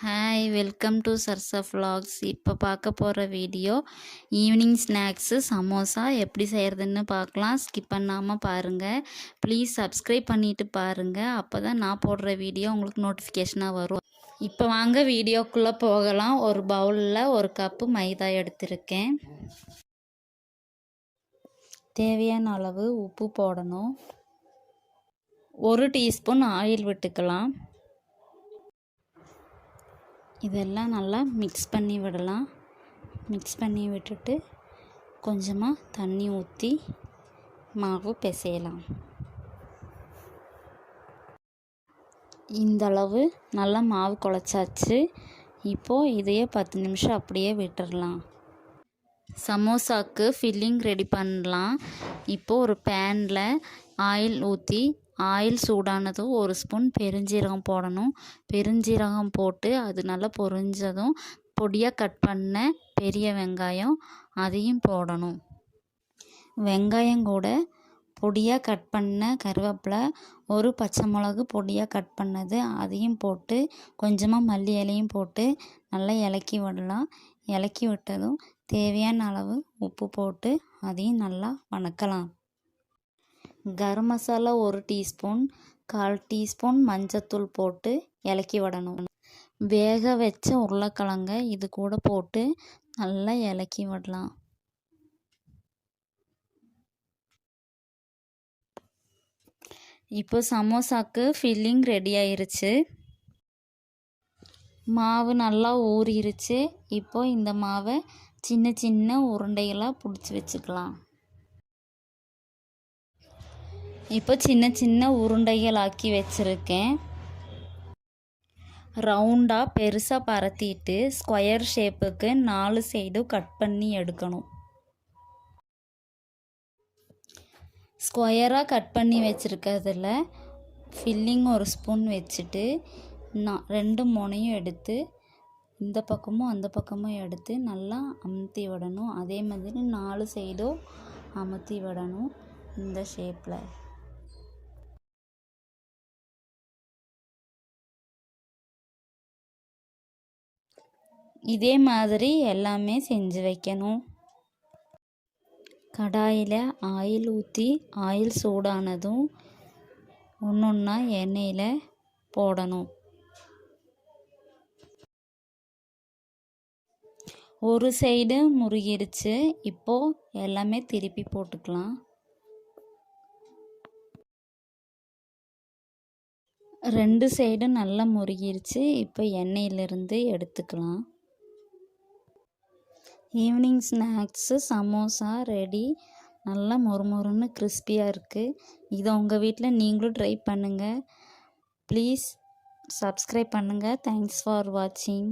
Hi welcome to சர்சா flax இப்போ பார்க்க போகிற வீடியோ ஈவினிங் ஸ்நாக்ஸு சமோசா எப்படி செய்கிறதுன்னு பார்க்கலாம். ஸ்கிப் பண்ணாமல் பாருங்கள் ப்ளீஸ் சப்ஸ்கிரைப் பண்ணிவிட்டு பாருங்கள் அப்போ தான் நான் போடுற வீடியோ உங்களுக்கு நோட்டிஃபிகேஷனாக வரும். இப்போ வாங்க வீடியோக்குள்ளே போகலாம். ஒரு பவுலில் ஒரு கப்பு மைதா எடுத்திருக்கேன். தேவையான அளவு உப்பு போடணும். ஒரு டீஸ்பூன் ஆயில் விட்டுக்கலாம். இதெல்லாம் நல்லா மிக்ஸ் பண்ணி விடலாம். மிக்ஸ் பண்ணி விட்டுட்டு கொஞ்சமாக தண்ணி ஊற்றி மாவு பிசையலாம். இந்தளவு நல்லா மாவு குழச்சாச்சு. இப்போது இதையே பத்து நிமிஷம் அப்படியே விட்டுடலாம் சமோசாக்கு ஃபில்லிங் ரெடி பண்ணலாம். இப்போது ஒரு பேனில் ஆயில் ஊற்றி ஆயில் சூடானதும் ஒரு ஸ்பூன் பெருஞ்சீரகம் போடணும். பெருஞ்சீரகம் போட்டு அது நல்லா பொரிஞ்சதும் பொடியாக கட் பண்ண பெரிய வெங்காயம் அதையும் போடணும். வெங்காயம் கூட பொடியாக கட் பண்ண கருவேப்பிலை ஒரு பச்சை மிளகு பொடியாக கட் பண்ணது அதையும் போட்டு கொஞ்சமாக மல்லி இலையும் போட்டு நல்லா இலக்கி விடலாம். இலக்கி விட்டதும் தேவையான அளவு உப்பு போட்டு அதையும் நல்லா வணக்கலாம். கரம் மசாலா ஒரு டீஸ்பூன் கால் டீஸ்பூன் மஞ்சத்தூள் போட்டு இலக்கி விடணும். வேக வச்ச உருளைக்கிழங்க இது கூட போட்டு நல்லா இலக்கி விடலாம். இப்போ சமோசாக்கு ஃபில்லிங் ரெடி ஆயிருச்சு. மாவு நல்லா ஊறிடுச்சு இப்போ இந்த மாவை சின்ன சின்ன உருண்டைகளாக பிடிச்சி வச்சுக்கலாம். இப்போ சின்ன சின்ன உருண்டைகள் ஆக்கி வச்சுருக்கேன். ரவுண்டாக பெருசாக பரத்திட்டு ஸ்கொயர் ஷேப்புக்கு நாலு சைடும் கட் பண்ணி எடுக்கணும். ஸ்கொயராக கட் பண்ணி வச்சுருக்கிறதுல ஃபில்லிங் ஒரு ஸ்பூன் வச்சுட்டு நான் ரெண்டு முனையும் எடுத்து இந்த பக்கமும் அந்த பக்கமும் எடுத்து நல்லா அமுத்தி விடணும். அதே மாதிரி நாலு சைடும் அமுத்தி விடணும் இந்த ஷேப்பில் இதே மாதிரி எல்லாமே செஞ்சு வைக்கணும். கடாயில் ஆயில் ஊற்றி ஆயில் சூடானதும் ஒன்று ஒன்றா எண்ணெயில் போடணும். ஒரு சைடு முருகிருச்சு. இப்போது எல்லாமே திருப்பி போட்டுக்கலாம். ரெண்டு சைடும் நல்லா முருகிருச்சு. இப்போ எண்ணெயிலிருந்து எடுத்துக்கலாம். Evening snacks samosa ready. நல்லா மொறுமொறுன்னு கிறிஸ்பியாக இருக்குது இதை உங்கள் வீட்டில் நீங்களும் ட்ரை பண்ணுங்கள் ப்ளீஸ் சப்ஸ்கிரைப் பண்ணுங்கள் தேங்க்ஸ் ஃபார் வாட்சிங்.